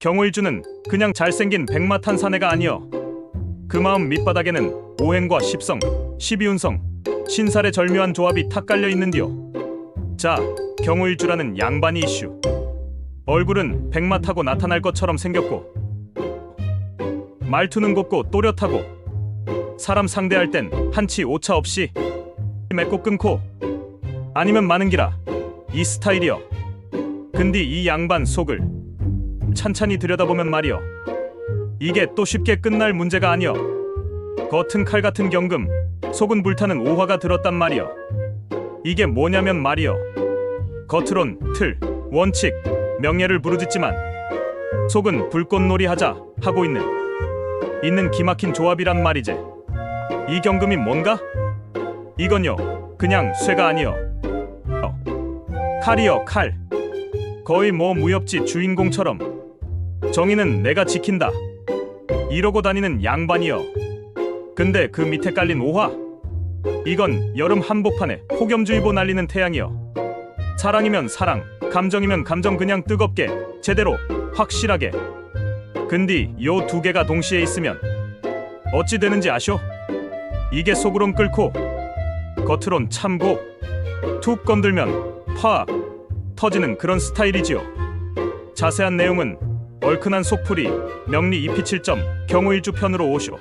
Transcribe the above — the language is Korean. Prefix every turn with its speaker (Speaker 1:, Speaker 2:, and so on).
Speaker 1: 경호일주는 그냥 잘생긴 백마탄 사내가 아니여. 그 마음 밑바닥에는 오행과 십성, 십이운성, 신살의 절묘한 조합이 탁 깔려 있는디요. 자, 경호일주라는 양반이 이슈. 얼굴은 백마 타고 나타날 것처럼 생겼고 말투는 곱고 또렷하고 사람 상대할 땐 한치 오차 없이 맺고 끊고 아니면 많은 기라 이 스타일이여 근데 이 양반 속을 찬찬히 들여다보면 말이여 이게 또 쉽게 끝날 문제가 아니여. 겉은 칼 같은 경금 속은 불타는 오화가 들었단 말이여. 이게 뭐냐면 말이여 겉으론 틀 원칙 명예를 부르짖지만 속은 불꽃놀이 하자 하고 있는 있는 기막힌 조합이란 말이지 이 경금이 뭔가? 이건요 그냥 쇠가 아니여. 어, 칼이여 칼. 거의 뭐 무협지 주인공처럼 정의는 내가 지킨다. 이러고 다니는 양반이여. 근데 그 밑에 깔린 오화? 이건 여름 한복판에 폭염주의보 날리는 태양이여. 사랑이면 사랑 감정이면 감정 그냥 뜨겁게 제대로 확실하게. 근디 요 두 개가 동시에 있으면 어찌 되는지 아쇼? 이게 속으론 끓고 겉으론 참고 툭 건들면 팍 터지는 그런 스타일이지요. 자세한 내용은 얼큰한 속풀이 명리 2P7점 경우일주 편으로 오쇼.